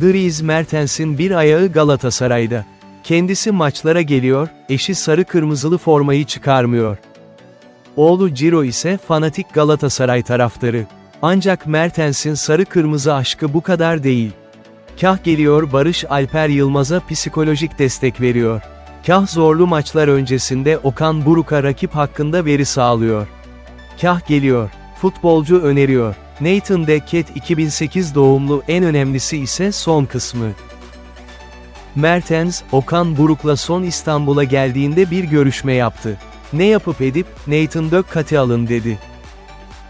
Dries Mertens'in bir ayağı Galatasaray'da. Kendisi maçlara geliyor, eşi sarı kırmızılı formayı çıkarmıyor. Oğlu Ciro ise fanatik Galatasaray taraftarı. Ancak Mertens'in sarı kırmızı aşkı bu kadar değil. Kah geliyor Barış Alper Yılmaz'a psikolojik destek veriyor. Kah zorlu maçlar öncesinde Okan Buruk'a rakip hakkında veri sağlıyor. Kah geliyor, futbolcu öneriyor. Nathan de Ket 2008 doğumlu en önemlisi ise son kısmı. Mertens, Okan Buruk'la son İstanbul'a geldiğinde bir görüşme yaptı. Ne yapıp edip, Nathan Dökkat'i alın dedi.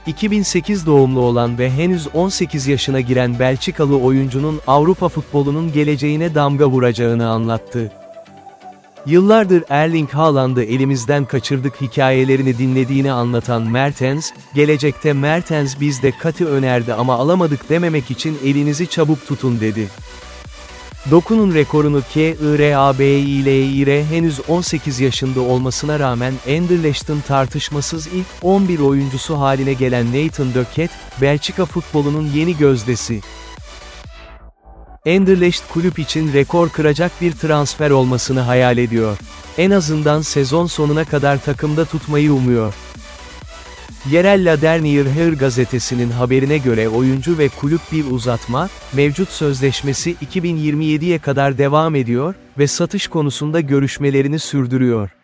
2008 doğumlu olan ve henüz 18 yaşına giren Belçikalı oyuncunun Avrupa futbolunun geleceğine damga vuracağını anlattı. Yıllardır Erling Haaland'ı elimizden kaçırdık hikayelerini dinlediğini anlatan Mertens, gelecekte Mertens bizde Kati önerdi ama alamadık dememek için elinizi çabuk tutun dedi. Doku'nun rekorunu KIRABİLİR henüz 18 yaşında olmasına rağmen Anderlecht'in tartışmasız ilk 11 oyuncusu haline gelen Nathan Döket, Belçika futbolunun yeni gözdesi. Anderlecht kulüp için rekor kıracak bir transfer olmasını hayal ediyor. En azından sezon sonuna kadar takımda tutmayı umuyor. Yerel La Dernière Heure gazetesinin haberine göre oyuncu ve kulüp bir uzatma, mevcut sözleşmesi 2027'ye kadar devam ediyor ve satış konusunda görüşmelerini sürdürüyor.